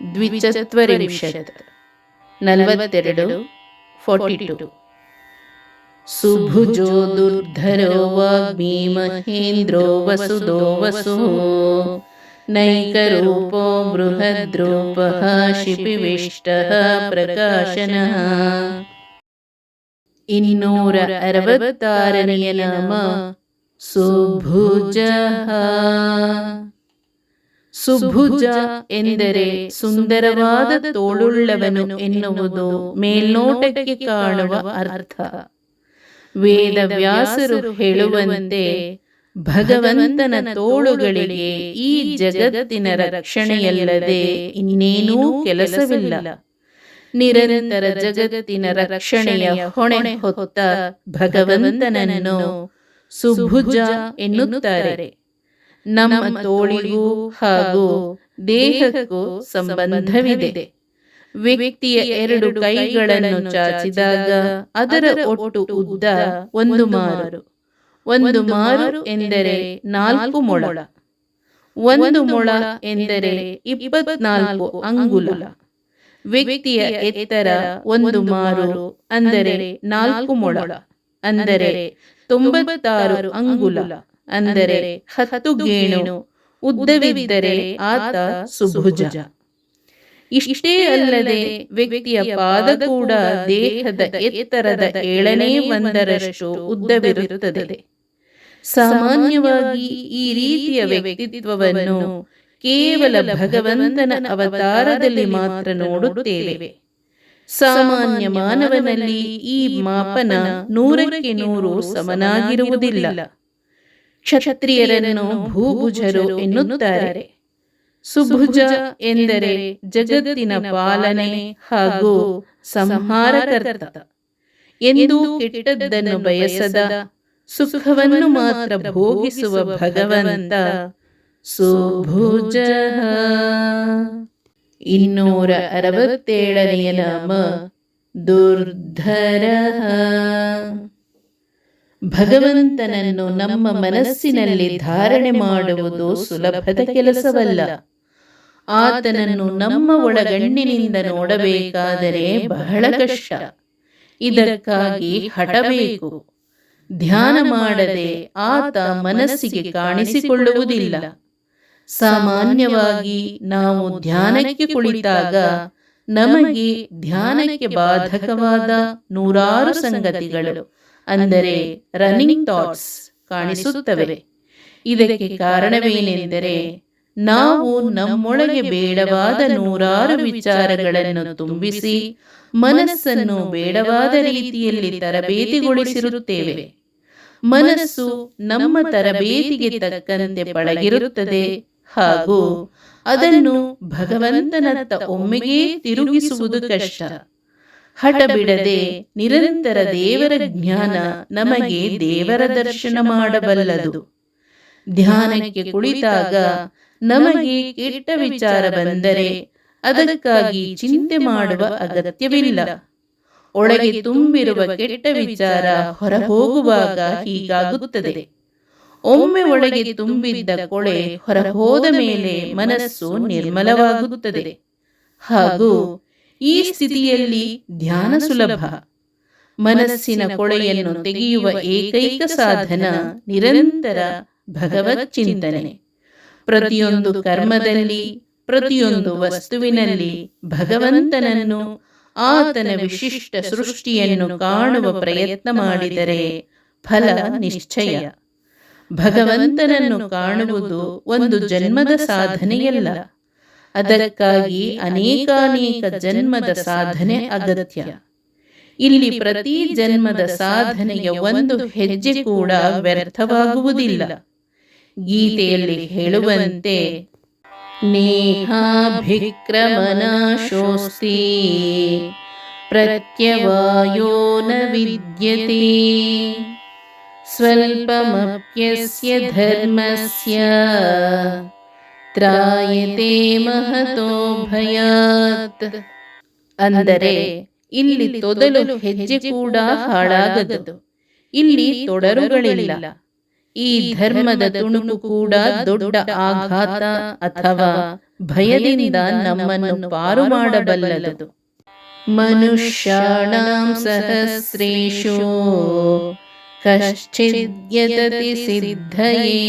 ದ್ವಿಚತ್ವರಿಂಶತ್ ನಲವತ್ತೆರಡು forty two ಸುಭುಜೋ ದುರ್ಧರೋ ವಾಗ್ಮಿ ಮಹೇಂದ್ರೋ ವಸುದೋ ವಸು ನೈಕರೂಪೋ ಬೃಹದ್ರೂಪಃ ಶಿಪಿವಿಷ್ಟಃ ಪ್ರಕಾಶನಃ ಇನ್ನೂರ ಅರವತ್ತಾರನೆಯ ನಾಮ ಸುಭುಜ ಸುಭುಜ ಎಂದರೆ ಸುಂದರವಾದ ತೋಳುಳ್ಳವನು ಎನ್ನುವುದು ಮೇಲ್ನೋಟಕ್ಕೆ ಕಾಣುವ ಅರ್ಥ. ವೇದ ವ್ಯಾಸರು ಹೇಳುವಂತೆ ಭಗವಂತನ ತೋಳುಗಳಿಗೆ ಈ ಜಗತ್ತಿನ ರಕ್ಷಣೆಯಲ್ಲದೆ ಇನ್ನೇನೂ ಕೆಲಸವಿಲ್ಲ. ನಿರಂತರ ಜಗತ್ತಿನ ರಕ್ಷಣೆಯ ಹೊಣೆ ಹೊತ್ತ ಭಗವಂತನನ್ನು ಸುಭುಜ ಎನ್ನುತ್ತಾರೆ. ನಮ್ಮ ತೋಳಿಗೂ ಹಾಗೂ ದೇಹಕ್ಕೂ ಸಂಬಂಧವಿದೆ. ವ್ಯಕ್ತಿಯ ಎರಡು ಕೈಗಳನ್ನು ಚಾಚಿದಾಗ ಅದರ ಒಟ್ಟು ಉದ್ದ ಒಂದು ಮಾರು. ಒಂದು ಮಾರು ಎಂದರೆ ನಾಲ್ಕು ಮೊಳ. ಒಂದು ಮೊಳ ಎಂದರೆ ಇಪ್ಪತ್ನಾಲ್ಕು ಅಂಗುಲ. ವ್ಯಕ್ತಿಯ ಎತ್ತರ ಒಂದು ಮಾರು ಅಂದರೆ ನಾಲ್ಕು ಮೊಳ. ಅಂದರೆ ತೊಂಬತ್ತಾರು ಅಂಗುಲ. ಅಂದರೆ ಹತ್ತು ಗೇಣು ಉದ್ದವಿದ್ದರೆ ಆತ ಸುಭುಜ. ಇಷ್ಟೇ ಅಲ್ಲದೆ ವ್ಯಕ್ತಿಯ ಪಾದ ಕೂಡ ದೇಹದ ಎತ್ತರದ ಏಳನೇ ಒಂದರಷ್ಟು ಉದ್ದವಿರುತ್ತದೆ. ಸಾಮಾನ್ಯವಾಗಿ ಈ ರೀತಿಯ ವ್ಯಕ್ತಿತ್ವವನ್ನು ಕೇವಲ ಭಗವಂತನ ಅವತಾರದಲ್ಲಿ ಮಾತ್ರ ನೋಡುತ್ತೇವೆ. ಸಾಮಾನ್ಯ ಮಾನವನಲ್ಲಿ ಈ ಮಾಪನ ನೂರಕ್ಕೆ ನೂರು ಸಮನಾಗಿರುವುದಿಲ್ಲ. ಕ್ಷತ್ರಿಯರನ್ನು ಭೂಭುಜರು ಎನ್ನುತ್ತಾರೆ. ಸುಭುಜ ಎಂದರೆ ಜಗತ್ತಿನ ಪಾಲನೆ ಹಾಗೂ ಸಂಹಾರಕರ್ತ. ಎಂದು ಕೆಟ್ಟದ್ದನ್ನು ಬಯಸದ, ಸುಖವನ್ನು ಮಾತ್ರ ಭೋಗಿಸುವ ಭಗವಂತ ಸುಭುಜ. ಇನ್ನೂರ ಅರವತ್ತೇಳನೆಯ ನಾಮ ದುರ್ಧರ. ಭಗವಂತನನ್ನು ನಮ್ಮ ಮನಸ್ಸಿನಲ್ಲಿ ಧಾರಣೆ ಮಾಡುವುದು ಸುಲಭದ ಕೆಲಸವಲ್ಲ. ಆತನನ್ನು ನಮ್ಮ ಒಳಗಣ್ಣಿನಿಂದ ನೋಡಬೇಕಾದರೆ ಬಹಳ ಕಷ್ಟ. ಇದಕ್ಕಾಗಿ ಹಠಬೇಕು ಧ್ಯಾನ ಮಾಡದೆ ಆತ ಮನಸ್ಸಿಗೆ ಕಾಣಿಸಿಕೊಳ್ಳುವುದಿಲ್ಲ. ಸಾಮಾನ್ಯವಾಗಿ ನಾವು ಧ್ಯಾನಕ್ಕೆ ಕುಳಿತಾಗ ನಮಗೆ ಧ್ಯಾನಕ್ಕೆ ಬಾಧಕವಾದ ನೂರಾರು ಸಂಗತಿಗಳು. ಅಂದರೆ ರನ್ನಿಂಗ್ ಥಾಟ್ಸ್ ಕಾಣಿಸುತ್ತವೆ. ಇದಕ್ಕೆ ಕಾರಣವೇನೆಂದರೆ ನಾವು ನಮ್ಮೊಳಗೆ ಬೇಡವಾದ ನೂರಾರು ವಿಚಾರಗಳನ್ನು ತುಂಬಿಸಿ ಮನಸ್ಸನ್ನು ಬೇಡವಾದ ರೀತಿಯಲ್ಲಿ ತರಬೇತಿಗೊಳಿಸಿರುತ್ತೇವೆ. ಮನಸ್ಸು ನಮ್ಮ ತರಬೇತಿಗೆ ತಕ್ಕಂತೆ ಬಳಗಿರುತ್ತದೆ ಹಾಗೂ ಅದನ್ನು ಭಗವಂತನತ್ತ ಒಮ್ಮೆಗೇ ತಿರುಗಿಸುವುದು ಕಷ್ಟ. ಹಠ ಬಿಡದೆ ನಿರಂತರ ದೇವರ ಜ್ಞಾನ ನಮಗೆ ದೇವರ ದರ್ಶನ ಮಾಡಬಲ್ಲದು. ಧ್ಯಾನಕ್ಕೆ ಕುಳಿತಾಗ ನಮಗೆ ಕೆಟ್ಟ ವಿಚಾರ ಬಂದರೆ ಅದಕ್ಕಾಗಿ ಚಿಂತೆ ಮಾಡುವ ಅಗತ್ಯವಿಲ್ಲ. ಒಳಗೆ ತುಂಬಿರುವ ಕೆಟ್ಟ ವಿಚಾರ ಹೊರಹೋಗುವಾಗ ಹೀಗಾಗುತ್ತದೆ. ಒಮ್ಮೆ ಒಳಗೆ ತುಂಬಿದ್ದ ಕೊಳೆ ಹೊರಹೋದ ಮೇಲೆ ಮನಸ್ಸು ನಿರ್ಮಲವಾಗುತ್ತದೆ. ಹಾಗೂ ಈ ಸ್ಥಿತಿಯಲ್ಲಿ ಧ್ಯಾನ ಸುಲಭ. ಮನಸ್ಸಿನ ಕೊಳೆಯನ್ನು ತೆಗೆಯುವ ಏಕೈಕ ಸಾಧನ ನಿರಂತರ ಭಗವತ್ ಚಿಂತನೆ. ಪ್ರತಿಯೊಂದು ಕರ್ಮದಲ್ಲಿ, ಪ್ರತಿಯೊಂದು ವಸ್ತುವಿನಲ್ಲಿ ಭಗವಂತನನ್ನು, ಆತನ ವಿಶಿಷ್ಟ ಸೃಷ್ಟಿಯನ್ನು ಕಾಣುವ ಪ್ರಯತ್ನ ಮಾಡಿದರೆ ಫಲ ನಿಶ್ಚಯ. ಭಗವಂತನನ್ನು ಕಾಣುವುದು ಒಂದು ಜನ್ಮದ ಸಾಧನೆಯಲ್ಲ. ಅದಕ್ಕಾಗಿ ಅನೇಕಾನೇಕ ಜನ್ಮದ ಸಾಧನೆ ಅಗತ್ಯ. ಇಲ್ಲಿ ಪ್ರತಿ ಜನ್ಮದ ಸಾಧನೆಯ ಒಂದು ಹೆಜ್ಜೆ ಕೂಡ ವ್ಯರ್ಥವಾಗುವುದಿಲ್ಲ. ಗೀತೆಯಲ್ಲಿ ಹೇಳುವಂತೆ ನೇಹಾಭಿಕ್ರಮನಾಶೋಸ್ತಿ ಪ್ರತ್ಯವಾಯೋ ನ ವಿದ್ಯತೆ ಸ್ವಲ್ಪಮಪ್ಯಸ್ಯ ಧರ್ಮಸ್ಯ ತ್ರಾಯತೆ ಮಹತೋ ಭಯಾತ್ ಅಂದರೆ ಇಲ್ಲಿ ತೊದಲು ಹೆಜ್ಜೆ ಕೂಡ ಹಾಳಾಗದು. ಇಲ್ಲಿ ತೊಡರುಗಳಿಲ್ಲ. ಈ ಧರ್ಮದ ತುಣುಕು ಕೂಡ ದೊಡ್ಡ ಆಘಾತ ಅಥವಾ ಭಯದಿಂದ ನಮ್ಮನ್ನು ಪಾರು ಮಾಡಬಲ್ಲದು. ಮನುಷ್ಯಾಣಾಂ ಸಹಸ್ರೇಶು ಕಶ್ಚಿದ್ಯತತಿ ಸಿದ್ಧಯೇ।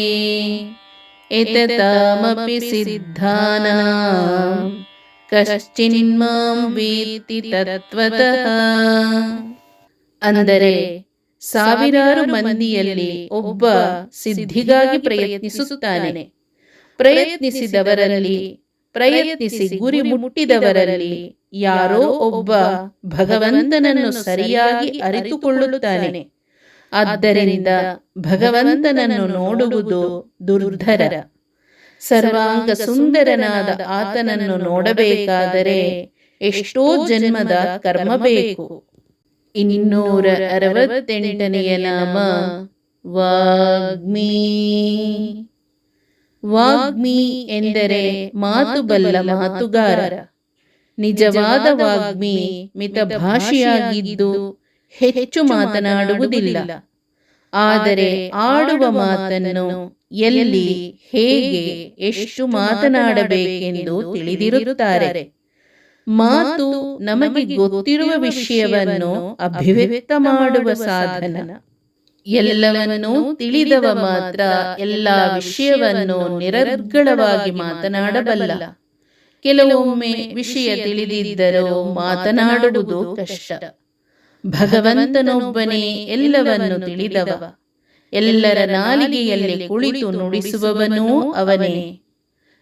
ಎತತಾಮಪಿ सिद्धानां ಕಶ್ಚಿನ್ಮಾಂ ವೇತ್ತಿ ತತ್ವತಃ ಅಂದರೆ ಸಾವಿರಾರು ಮಂದಿಯಲ್ಲಿ ಒಬ್ಬ ಸಿದ್ಧಿಗಾಗಿ ಪ್ರಯತ್ನಿಸುತ್ತಾನೆ. ಪ್ರಯತ್ನಿಸಿದವರಲ್ಲಿ ಪ್ರಯತ್ನಿಸಿ ಗುರಿ ಮುಟ್ಟಿದವರಲ್ಲಿ ಯಾರೋ ಒಬ್ಬ ಭಗವಂತನನ್ನು ಸರಿಯಾಗಿ ಅರಿತುಕೊಳ್ಳುತ್ತಾನೆ. ಆದ್ದರಿಂದ ಭಗವಂತನನ್ನು ನೋಡುವುದು ದುರ್ಧರ. ಸರ್ವಾಂಗ ಸುಂದರನಾದ ಆತನನ್ನು ನೋಡಬೇಕಾದರೆ ಎಷ್ಟೋ ಜನ್ಮದ ಕರ್ಮ ಬೇಕು. ಇನ್ನೂರ ಅರವತ್ತೆಂಟನೆಯ ನಾಮ ವಾಗ್ಮಿ. ವಾಗ್ಮಿ ಎಂದರೆ ಮಾತು ಬಲ್ಲ ಮಾತುಗಾರ. ನಿಜವಾದ ವಾಗ್ಮಿ ಮಿತಭಾಷಿಯಾಗಿದ್ದು ಹೆಚ್ಚು ಮಾತನಾಡುವುದಿಲ್ಲ. ಆದರೆ ಆಡುವ ಮಾತನ್ನು ಎಲ್ಲಿ ಹೇಗೆ ಎಷ್ಟು ಮಾತನಾಡಬೇಕೆಂದು ತಿಳಿದಿರುತ್ತಾರೆ. ಮಾತು ನಮಗೆ ಗೊತ್ತಿರುವ ವಿಷಯವನ್ನು ಅಭಿವ್ಯಕ್ತ ಮಾಡುವ ಸಾಧನ. ಎಲ್ಲವನ್ನೂ ತಿಳಿದವ ಮಾತ್ರ ಎಲ್ಲ ವಿಷಯವನ್ನು ನಿರರ್ಗಳವಾಗಿ ಮಾತನಾಡಬಲ್ಲ. ಕೆಲವೊಮ್ಮೆ ವಿಷಯ ತಿಳಿದಿದ್ದರೂ ಮಾತನಾಡುವುದು ಕಷ್ಟ. ಭಗವಂತನೊಬ್ಬನೇ ಎಲ್ಲವನ್ನು ತಿಳಿದವ. ಎಲ್ಲರ ನಾಲಿಗೆಯಲ್ಲಿ ಕುಳಿತು ನುಡಿಸುವವನೂ ಅವನೇ.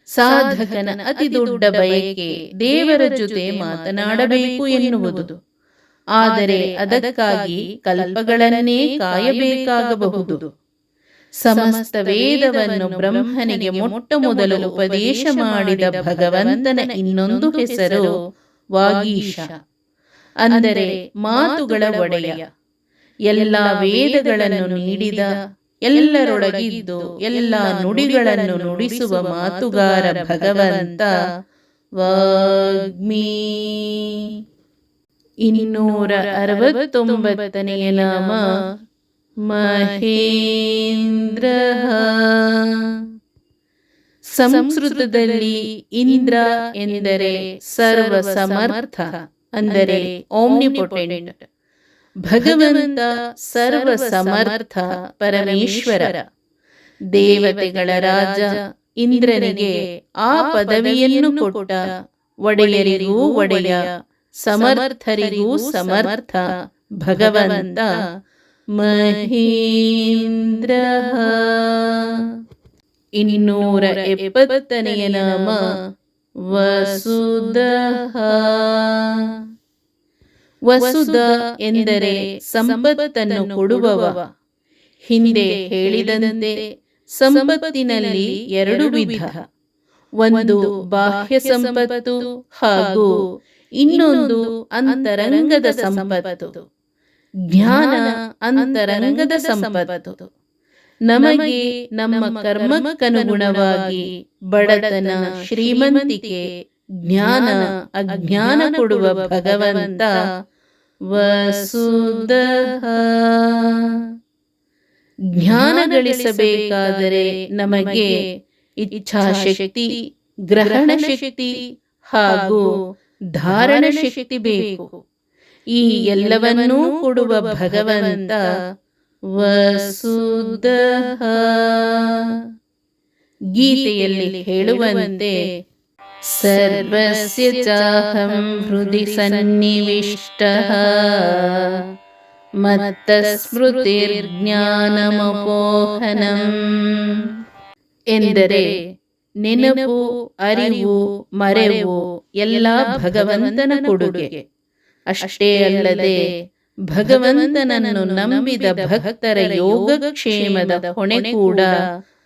ಸಾಧಕನ ಅತಿ ದೊಡ್ಡ ಬಯಕೆ ದೇವರ ಜೊತೆ ಮಾತನಾಡಬೇಕು ಎನ್ನುವುದು. ಆದರೆ ಅದಕ್ಕಾಗಿ ಕಲ್ಪಗಳನ್ನೇ ಕಾಯಬೇಕಾಗಬಹುದು. ಸಮಸ್ತ ವೇದವನ್ನು ಬ್ರಹ್ಮನಿಗೆ ಮೊಟ್ಟ ಮೊದಲು ಉಪದೇಶ ಮಾಡಿದ ಭಗವಂತನ ಇನ್ನೊಂದು ಹೆಸರು ವಾಗೀಶ. ಅಂದರೆ ಮಾತುಗಳ ಒಡೆಯ. ಎಲ್ಲ ವೇದಗಳನ್ನು ನೀಡಿದ ಎಲ್ಲರೊಳಗಿದ್ದು ಎಲ್ಲ ನುಡಿಗಳನ್ನು ನುಡಿಸುವ ಮಾತುಗಾರ ಭಗವಂತ ವಾಗ್ಮಿ. ಇನ್ನೂರ ಅರವತ್ತೊಂಬತ್ತನೆಯ ನಾಮ ಮಹೇಂದ್ರ. ಸಂಸ್ಕೃತದಲ್ಲಿ ಇಂದ್ರ ಎಂದರೆ ಸರ್ವ ಸಮರ್ಥ ಅಂದರೆ ಓಮ್ನಿಪೊಟೆಂಟ್ ಭಗವಂತ ಸರ್ವ ಸಮರ್ಥ ಪರಮೇಶ್ವರ. ದೇವತೆಗಳ ರಾಜ ಇಂದ್ರನಿಗೆ ಆ ಪದವಿಯನ್ನು ಕೊಟ್ಟ ಒಡೆಯರಿಗೂ ಒಡೆಯ, ಸಮರ್ಥರಿಗೂ ಸಮರ್ಥ ಭಗವಂತ ಮಹೀಂದ್ರ. ಇನ್ನೂರ ಎಪ್ಪತ್ತನೆಯ ನಾಮ ವಸುಧ. ವಸುಧ ಎಂದರೆ ಸಂಪತ್ತನ್ನು ಕೊಡುವವ. ಹಿಂದೆ ಹೇಳಿದಂತೆ ಸಂಪತ್ತಿನಲ್ಲಿ ಎರಡು ವಿಧ. ಒಂದು ಬಾಹ್ಯ ಸಂಪತ್ತು ಹಾಗೂ ಇನ್ನೊಂದು ಅಂತರಂಗದ ಸಂಪತ್ತು. ಜ್ಞಾನ ಅಂತರಂಗದ ಸಂಪತ್ತು. ನಮಗೆ ನಮ್ಮ ಕರ್ಮಕ್ಕನುಗುಣವಾಗಿ ಬಡತನ, ಶ್ರೀಮಂತಿಕೆ, ಜ್ಞಾನ, ಅಜ್ಞಾನ ಕೊಡುವ ಭಗವಂತ ವಸುಧ ಜ್ಞಾನ ಗಳಿಸಬೇಕಾದರೆ ನಮಗೆ ಇಚ್ಛಾಶಕ್ತಿ ಗ್ರಹಣ ಶಕ್ತಿ ಹಾಗೂ ಧಾರಣ ಶಕ್ತಿ ಬೇಕು. ಈ ಎಲ್ಲವನ್ನೂ ಕೊಡುವ ಭಗವಂತ ವಸುಧ ಗೀತೆಯಲ್ಲಿ ಹೇಳುವಂತೆ ಸರ್ವಸ್ಯ ಚಾಹಂ ಹೃದಯ ಸನ್ನಿವಿಷ್ಟಃ ಮತ್ತ ಸ್ಮೃತಿರ್ಜ್ಞಾನಮಪೋಹನಂ ಎಂದರೆ ನೆನಪು ಅರಿವು ಮರೆವು ಎಲ್ಲ ಭಗವಂತನ ಕೊಡುಗೆ. ಅಷ್ಟೇ ಅಲ್ಲದೆ ಭಗವಂತನನ್ನು ನಂಬಿದ ಭಕ್ತರ ಯೋಗಕ್ಷೇಮದ ಹೊಣೆ ಕೂಡ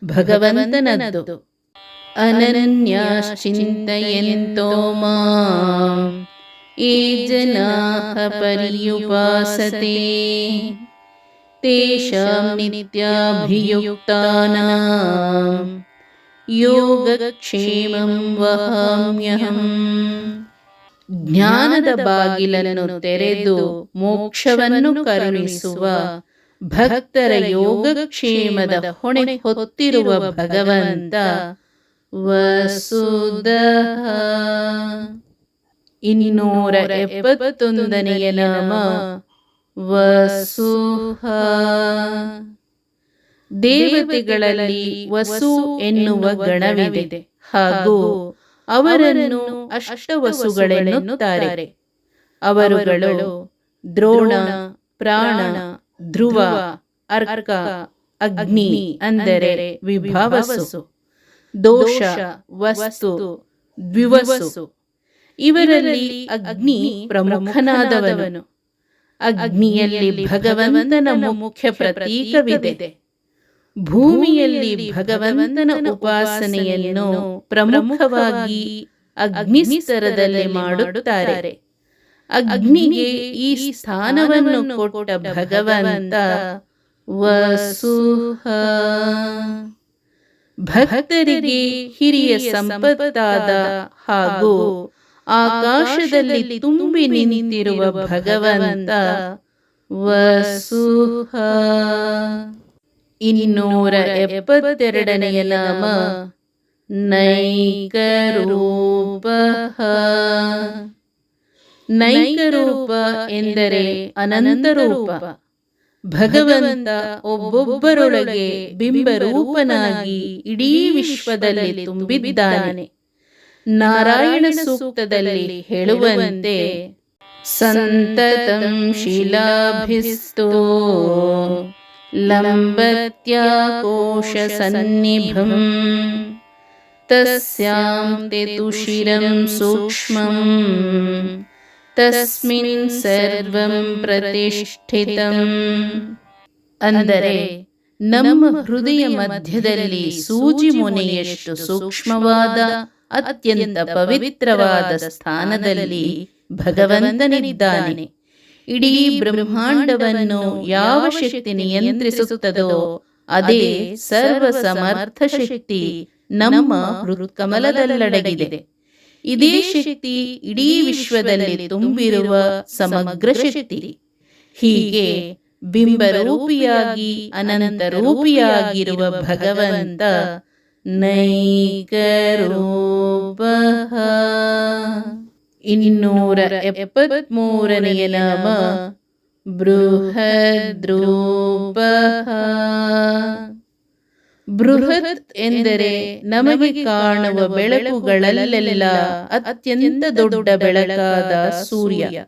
ಭಗವಂತನದ್ದು. अनन्याश्चिन्तयन्तो माम् ये जनाः पर्युपासते तेषां नित्याभियुक्तानां ಯೋಗಕ್ಷೇಮಂ ವಹಾಮ್ಯಹಂ ಜ್ಞಾನದ ಬಾಗಿಲನ್ನು ತೆರೆದು ಮೋಕ್ಷವನ್ನು ಕರುಣಿಸುವ ಭಕ್ತರ ಯೋಗಕ್ಷೇಮದ ಹೊಣೆ ಹೊತ್ತಿರುವ ಭಗವಂತ ವಸುದ ಇನ್ನೂರ ಎಪ್ಪತ್ತೊಂದನೆಯ ನಾಮ ವಸುಹ. ದೇವತೆಗಳಲ್ಲಿ ವಸು ಎನ್ನುವ ಗಣವಿದೆ ಹಾಗೂ ಅವರನ್ನು ಅಷ್ಟವಸುಗಳೆನ್ನುತ್ತಾರೆ. ಅವರುಗಳು ದ್ರೋಣ, ಪ್ರಾಣ, ಧ್ರುವ, ಅರ್ಕ, ಅಗ್ನಿ ಅಂದರೆ ವಿಭಾವಸು. ದೋಷ ವಸ್ತು ದ್ವಿವಸು ಇವರಲ್ಲಿ ಅಗ್ನಿ ಪ್ರಮುಖನಾದವನು. ಅಗ್ನಿಯಲ್ಲಿ ಭಗವಂತನ ಮುಖ್ಯ ಪ್ರತೀಕವಿದೆ. ಭೂಮಿಯಲ್ಲಿ ಭಗವಂತನ ಉಪಾಸನೆಯನ್ನು ಪ್ರಮುಖವಾಗಿ ಅಗ್ನಿಸ್ತರದಲ್ಲಿ ಮಾಡುತ್ತಾರೆ. ಅಗ್ನಿಗೆ ಈ ಸ್ಥಾನವನ್ನು ಕೊಟ್ಟ ಭಗವಂತ ವಸುಹ. ಭಕ್ತರಿಗೆ ಹಿರಿಯ ಸಂಪತ್ತಾದ ಹಾಗೂ ಆಕಾಶದಲ್ಲಿ ತುಂಬಿ ನಿಂತಿರುವ ಭಗವಂತ ವಸುಹ. ಇನ್ನೂರ ಎಪ್ಪತ್ತೆರಡನೆಯ ನಾಮ ನೈಕರೂಪ. ನೈಕರೂಪ ಎಂದರೆ ಅನಂತರೂಪ. ಭಗವಂತ ಒಬ್ಬೊಬ್ಬರೊಳಗೆ ಬಿಂಬರೂಪನಾಗಿ ಇಡೀ ವಿಶ್ವದಲ್ಲಿ ತುಂಬಿದ್ದಾನೆ. ನಾರಾಯಣ ಸೂಕ್ತದಲ್ಲಿ ಹೇಳುವಂತೆ, ಸಂತತಂ ಶಿಲಾಭಿಸ್ತೋ ಲಂಬತ್ಯಾಕೋಶ ಸನ್ನಿಭಂ ತಸ್ಯಾಂ ತುಷಿರಂ ಸೂಕ್ಷ್ಮಂ ತಸ್ಮಿನ್ ಸರ್ವಂ ಪ್ರತಿಷ್ಠಿತಂ ಅಂದರೆ, ನಮ್ಮ ಹೃದಯ ಮಧ್ಯದಲ್ಲಿ ಸೂಜಿ ಮುನೆಯಷ್ಟು ಸೂಕ್ಷ್ಮವಾದ, ಅತ್ಯಂತ ಪವಿತ್ರವಾದ ಸ್ಥಾನದಲ್ಲಿ ಭಗವಂತನಿದ್ದಾನೆ. ಇಡೀ ಬ್ರಹ್ಮಾಂಡವನ್ನು ಯಾವ ಶಕ್ತಿ ನಿಯಂತ್ರಿಸುತ್ತದೋ, ಅದೇ ಸರ್ವ ಸಮರ್ಥ ಶಕ್ತಿ ನಮ್ಮ ಹೃತ್ಕಮಲದಲ್ಲಡಗಿದೆ. ಇದೇ ಶಕ್ತಿ ಇಡೀ ವಿಶ್ವದಲ್ಲಿ ತುಂಬಿರುವ ಸಮಗ್ರ ಶಕ್ತಿ. ಹೀಗೆ ಬಿಂಬರೂಪಿಯಾಗಿ ಅನಂತ ರೂಪಿಯಾಗಿರುವ ಭಗವಂತ ನೈಕರೂಪ. ಇನ್ನೂರ ಎಪ್ಪತ್ಮೂರನೆಯ ನಾಮ ಬೃಹದ್ರೂಪ. ಬೃಹತ್ ಎಂದರೆ ನಮಗೆ ಕಾಣುವ ಬೆಳಕುಗಳಲ್ಲೆಲ್ಲ ಅತ್ಯಂತ ದೊಡ್ಡ ಬೆಳಕಾದ ಸೂರ್ಯ.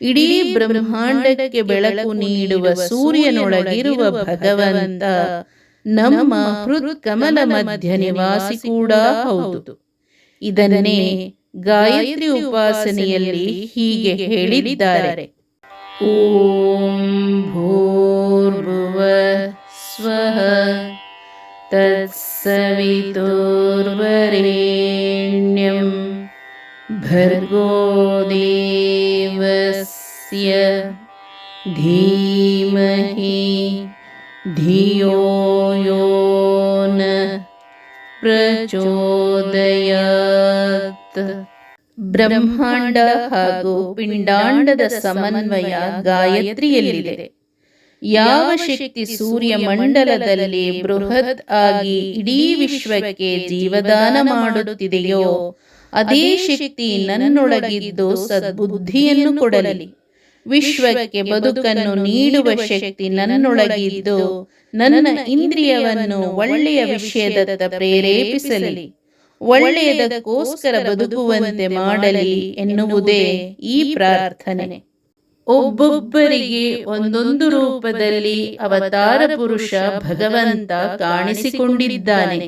ಇಡೀ ಬ್ರಹ್ಮಾಂಡಕ್ಕೆ ಬೆಳಕು ನೀಡುವ ಸೂರ್ಯನೊಳಗಿರುವ ಭಗವಂತ ನಮ್ಮ ಹೃತ್ ಕಮಲ ಮಧ್ಯ ನಿವಾಸಿ ಕೂಡ ಹೌದು. ಇದನ್ನೇ ಗಾಯತ್ರಿ ಉಪಾಸನೆಯಲ್ಲಿ ಹೀಗೆ ಹೇಳಿದ್ದಾರೆ. ಓಂ ಭೂರ್ಭುವ ಸ್ವಃ तत्सवितुर्वरेण्यं भर्गो देवस्य धीमहि धियो यो न ಪ್ರಚೋದಯಾತ್ ಬ್ರಹ್ಮಾಂಡ ಹಾಗೂ ಪಿಂಡಾಂಡದ ಸಮನ್ವಯ ಗಾಯತ್ರಿಯಲ್ಲಿದೆ ಯಾವ ಶಕ್ತಿ ಸೂರ್ಯ ಮಂಡಲದಲ್ಲಿ ಬೃಹತ್ ಆಗಿ ಇಡೀ ವಿಶ್ವಕ್ಕೆ ಜೀವದಾನ ಮಾಡುತ್ತಿದೆಯೋ, ಅದೇ ಶಕ್ತಿ ನನ್ನೊಳಗಿದ್ದು ಸದ್ಬುದ್ಧಿಯನ್ನು ಕೊಡಲಿ. ವಿಶ್ವಕ್ಕೆ ಬದುಕನ್ನು ನೀಡುವ ಶಕ್ತಿ ನನ್ನೊಳಗಿದ್ದು ನನ್ನ ಇಂದ್ರಿಯವನ್ನು ಒಳ್ಳೆಯ ವಿಷಯದತ್ತ ಪ್ರೇರೇಪಿಸಲಿ. ಒಳ್ಳೆಯದಕ್ಕೋಸ್ಕರ ಬದುಕುವಂತೆ ಮಾಡಲಿ ಎನ್ನುವುದೇ ಈ ಪ್ರಾರ್ಥನೆ. ಒಬ್ಬೊಬ್ಬರಿಗೆ ಒಂದೊಂದು ರೂಪದಲ್ಲಿ ಅವತಾರ ಪುರುಷ ಭಗವಂತ ಕಾಣಿಸಿಕೊಂಡಿದ್ದಾನೆ.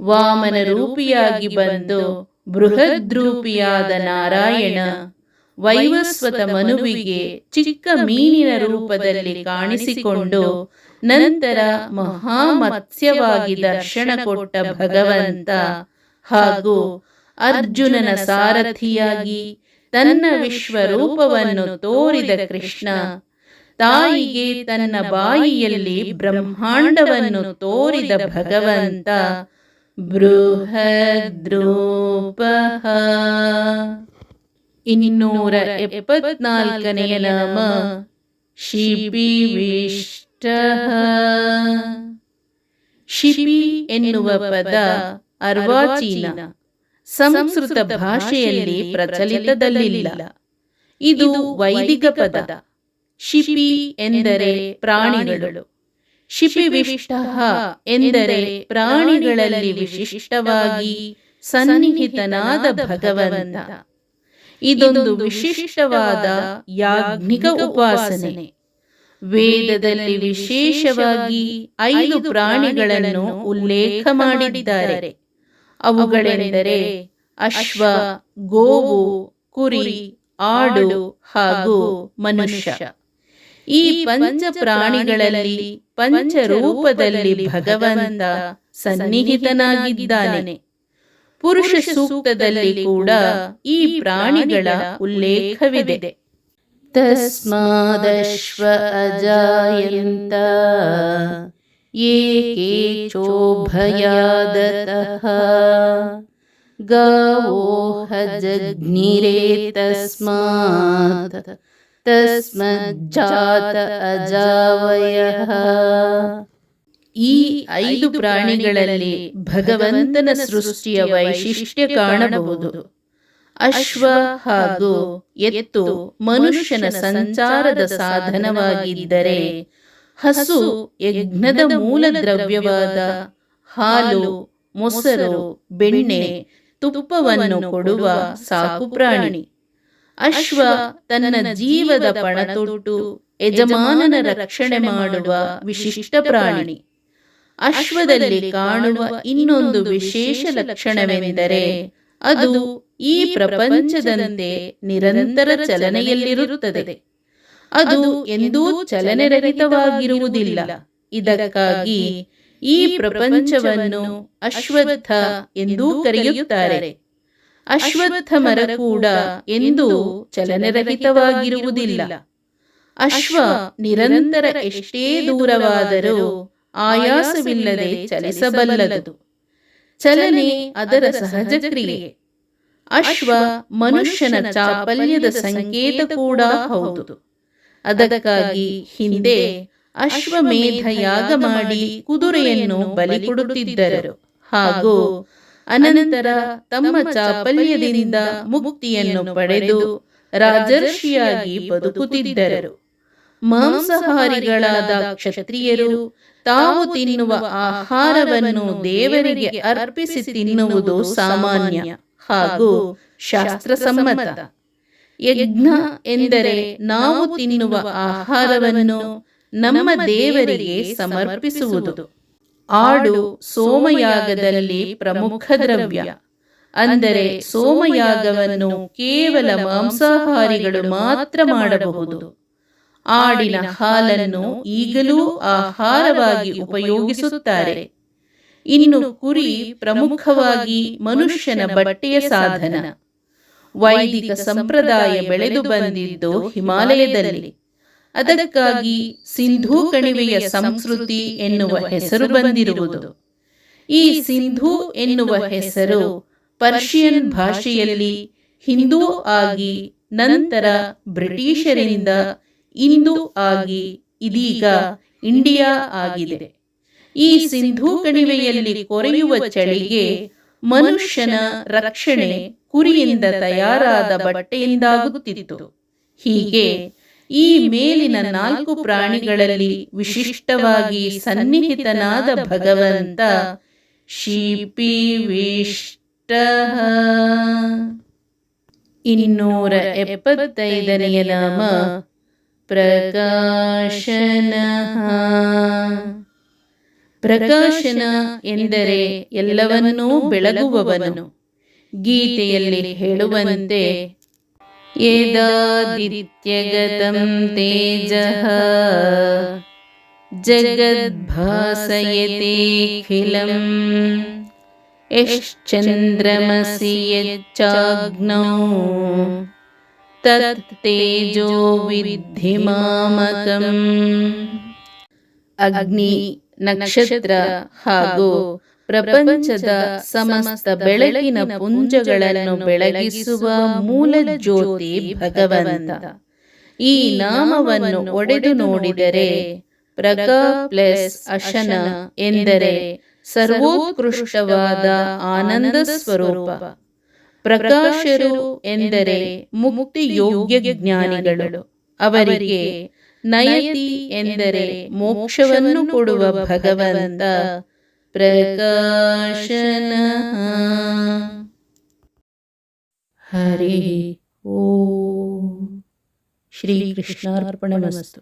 ವಾಮನ ರೂಪಿಯಾಗಿ ಬಂದು ಬೃಹದ್ರೂಪಿಯಾದ ನಾರಾಯಣ ವೈವಸ್ವತ ಮನುವಿಗೆ ಚಿಕ್ಕ ಮೀನಿನ ರೂಪದಲ್ಲಿ ಕಾಣಿಸಿಕೊಂಡು ನಂತರ ಮಹಾಮತ್ಸ್ಯವಾಗಿ ದರ್ಶನ ಕೊಟ್ಟ ಭಗವಂತ ಹಾಗೂ ಅರ್ಜುನನ ಸಾರಥಿಯಾಗಿ ತನ್ನ ವಿಶ್ವರೂಪವನ್ನು ತೋರಿದ ಕೃಷ್ಣ, ತಾಯಿಗೆ ತನ್ನ ಬಾಯಿಯಲ್ಲಿ ಬ್ರಹ್ಮಾಂಡವನ್ನು ತೋರಿದ ಭಗವಂತ, ಬೃಹದ್ರೂಪ. ಇನ್ನೂರ ಎಪ್ಪತ್ನಾಲ್ಕನೆಯ ನಾಮ, ಶಿಪಿವಿಷ್ಟ. ಶಿಪಿ ಎನ್ನುವ ಪದ ಅರ್ವಾಚೀನ. ಸಂಸ್ಕೃತ ಭಾಷೆಯಲ್ಲಿ ಪ್ರಚಲಿತದಲ್ಲಿಲ್ಲ. ಇದು ವೈದಿಕ ಪದ. ಶಿಪಿ ಎಂದರೆ ಪ್ರಾಣಿಗಳು. ಶಿಪಿ ವಿಶಿಷ್ಟ ಎಂದರೆ ಪ್ರಾಣಿಗಳಲ್ಲಿ ವಿಶಿಷ್ಟವಾಗಿ ಸನ್ನಿಹಿತನಾದ ಭಗವಂತ. ಇದೊಂದು ವಿಶಿಷ್ಟವಾದ ಯಾಜ್ಞಿಕ ಉಪಾಸನೆ. ವೇದದಲ್ಲಿ ವಿಶೇಷವಾಗಿ ಐದು ಪ್ರಾಣಿಗಳನ್ನು ಉಲ್ಲೇಖ ಮಾಡಿದ್ದಾರೆ. ಅವುಗಳೆಂದರೆ ಅಶ್ವ, ಗೋವು, ಕುರಿ, ಆಡು ಹಾಗೂ ಮನುಷ್ಯ. ಈ ಪಂಚ ಪ್ರಾಣಿಗಳಲ್ಲಿ ಪಂಚರೂಪದಲ್ಲಿ ಭಗವಂತ ಸನ್ನಿಹಿತನಾಗಿದ್ದಾನೆ. ಪುರುಷ ಸೂಕ್ತದಲ್ಲಿ ಕೂಡ ಈ ಪ್ರಾಣಿಗಳ ಉಲ್ಲೇಖವಿದೆ. ತಸ್ಮಾದಶ್ವ ಅಜಾಯಂತ. ಏಕೆ ಚೋಭಯಾದತಃ ಗಾವೋಹ ಜಗ್ನಿರೇ ತಸ್ಮಾತ್ ತಸ್ಮಜ್ಜಾತ ಅಜಾವಯಃ ಈ ಐದು ಪ್ರಾಣಿಗಳಲ್ಲಿ ಭಗವಂತನ ಸೃಷ್ಟಿಯ ವೈಶಿಷ್ಟ್ಯ ಕಾಣಬಹುದು. ಅಶ್ವ ಹಾಗೂ ಎತ್ತು ಮನುಷ್ಯನ ಸಂಚಾರದ ಸಾಧನವಾಗಿದ್ದರೆ ಹಸು ಯಜ್ಞದ ಮೂಲ ದ್ರವ್ಯವಾದ ಹಾಲು, ಮೊಸರು, ಬೆಣ್ಣೆ, ತುಪ್ಪವನ್ನು ಕೊಡುವ ಸಾಕು ಪ್ರಾಣಿ. ಅಶ್ವ ತನ್ನ ಜೀವದ ಪಣತೊಟ್ಟು ಯಜಮಾನನ ರಕ್ಷಣೆ ಮಾಡುವ ವಿಶಿಷ್ಟ ಪ್ರಾಣಿ. ಅಶ್ವದಲ್ಲಿ ಕಾಣುವ ಇನ್ನೊಂದು ವಿಶೇಷ ಲಕ್ಷಣವೆಂದರೆ ಅದು ಈ ಪ್ರಪಂಚದಂತೆ ನಿರಂತರ ಚಲನೆಯಲ್ಲಿರುತ್ತದೆ. ಅದು ಎಂದೂ ಚಲನೆರಹಿತವಾಗಿರುವುದಿಲ್ಲ. ಇದಕ್ಕಾಗಿ ಈ ಪ್ರಪಂಚವನ್ನು ಅಶ್ವತ್ಥ ಎಂದೂ ಕರೆಯುತ್ತಾರೆ. ಅಶ್ವತ್ಥ ಮರ ಕೂಡ ಎಂದೂ ಚಲನರಹಿತವಾಗಿರುವುದಿಲ್ಲ. ಅಶ್ವ ನಿರಂತರ ಎಷ್ಟೇ ದೂರವಾದರೂ ಆಯಾಸವಿಲ್ಲದೆ ಚಲಿಸಬಲ್ಲದು. ಚಲನೆ ಅದರ ಸಹಜ ಕ್ರಿಯೆ. ಅಶ್ವ ಮನುಷ್ಯನ ಚಾಪಲ್ಯದ ಸಂಕೇತ ಕೂಡ ಹೌದು. ಅದಕ್ಕಾಗಿ ಹಿಂದೆ ಅಶ್ವಮೇಧ ಯಾಗ ಮಾಡಿ ಕುದುರೆಯನ್ನು ಬಲಿ ಕೊಡುತ್ತಿದ್ದರು. ಹಾಗೂ ಅನಂತರ ತಮ್ಮ ಚಾಪಲ್ಯದಿಂದ ಮುಕ್ತಿಯನ್ನು ಪಡೆದು ರಾಜರ್ಷಿಯಾಗಿ ಬದುಕುತ್ತಿದ್ದರು. ಮಾಂಸಹಾರಿಗಳಾದ ಕ್ಷತ್ರಿಯರು ತಾವು ತಿನ್ನುವ ಆಹಾರವನ್ನು ದೇವರಿಗೆ ಅರ್ಪಿಸಿ ತಿನ್ನುವುದು ಸಾಮಾನ್ಯ ಹಾಗೂ ಶಾಸ್ತ್ರಸಮ್ಮತ. ಯಜ್ಞ ಎಂದರೆ ನಾವು ತಿನ್ನುವ ಆಹಾರವನ್ನು ನಮ್ಮ ದೇವರಿಗೆ ಸಮರ್ಪಿಸುವುದು. ಆಡು ಸೋಮಯಾಗದಲ್ಲಿ ಪ್ರಮುಖ ದ್ರವ್ಯ. ಅಂದರೆ ಸೋಮಯಾಗವನ್ನು ಕೇವಲ ಮಾಂಸಾಹಾರಿಗಳು ಮಾತ್ರ ಮಾಡಬಹುದು. ಆಡಿನ ಹಾಲನ್ನು ಈಗಲೂ ಆಹಾರವಾಗಿ ಉಪಯೋಗಿಸುತ್ತಾರೆ. ಇನ್ನು ಕುರಿ ಪ್ರಮುಖವಾಗಿ ಮನುಷ್ಯನ ಬಟ್ಟೆಯ ಸಾಧನ. ವೈದಿಕ ಸಂಪ್ರದಾಯ ಬೆಳೆದು ಬಂದಿದ್ದು ಹಿಮಾಲಯದಲ್ಲಿ. ಅದಕ್ಕಾಗಿ ಸಿಂಧೂ ಕಣಿವೆಯ ಸಂಸ್ಕೃತಿ ಎನ್ನುವ ಹೆಸರು ಬಂದಿರುವುದು. ಈ ಸಿಂಧೂ ಎನ್ನುವ ಹೆಸರು ಪರ್ಷಿಯನ್ ಭಾಷೆಯಲ್ಲಿ ಹಿಂದೂ ಆಗಿ ನಂತರ ಬ್ರಿಟಿಷರಿಂದ ಇಂದು ಆಗಿ ಇದೀಗ ಇಂಡಿಯಾ ಆಗಿದೆ. ಈ ಸಿಂಧೂ ಕಣಿವೆಯಲ್ಲಿ ಕೊರೆಯುವ ಚಳಿಗೆ ಮನುಷ್ಯನ ರಕ್ಷಣೆ ಕುರಿಯಿಂದ ತಯಾರಾದ ಬಟ್ಟೆಯಿಂದಾಗುತ್ತಿತ್ತು. ಹೀಗೆ ಈ ಮೇಲಿನ ನಾಲ್ಕು ಪ್ರಾಣಿಗಳಲ್ಲಿ ವಿಶಿಷ್ಟವಾಗಿ ಸನ್ನಿಹಿತನಾದ ಭಗವಂತ ಶಿಪಿವಿಷ್ಟ ಇನ್ನೂರ ಎಪ್ಪತ್ತೈದನೆಯ ನಾಮ ಪ್ರಕಾಶನ. ಪ್ರಕಾಶನ ಎಂದರೆ ಎಲ್ಲವನ್ನೂ ಬೆಳಗುವವನು. ಗೀತೆಯಲ್ಲಿ ಹೇಳುವಂತೆ ಯದಾದಿತ್ಯಗತಂ ತೇಜಃ ಜಗದ್ಭಾಸಯತೆಖಿಲಂ ಯಶ್ಚಂದ್ರಮಸಿ ಯಚ್ಚಾಗ್ನೌ ತತ್ತೇಜೋ ವಿದ್ಧಿ ಮಾಮಕಂ ಅಗ್ನಿ ನಕ್ಷತ್ರ ಹಾಗೂ ಪ್ರಪಂಚದ ಸಮಸ್ತ ಬೆಳಕಿನ ಪುಂಜಗಳನ್ನು ಬೆಳಗಿಸುವ ಮೂಲ ಜ್ಯೋತಿ ಭಗವಂತ. ಈ ನಾಮವನ್ನು ಒಡೆದು ನೋಡಿದರೆ ಪ್ರಗಾ ಪ್ಲಸ್ ಅಶನ ಎಂದರೆ ಸರ್ವೋತ್ಕೃಷ್ಟವಾದ ಆನಂದ ಸ್ವರೂಪ. ಪ್ರಕಾಶರು ಎಂದರೆ ಮುಕ್ತಿ ಯೋಗ್ಯ ಜ್ಞಾನಿಗಳು. ಅವರಿಗೆ ನಯತಿ ಎಂದರೆ ಮೋಕ್ಷವನ್ನು ಕೊಡುವ ಭಗವಂತ. ಪ್ರಕಾಶನ ಹರಿ ಓಂ ಶ್ರೀಕೃಷ್ಣಾರ್ಪಣಮಸ್ತು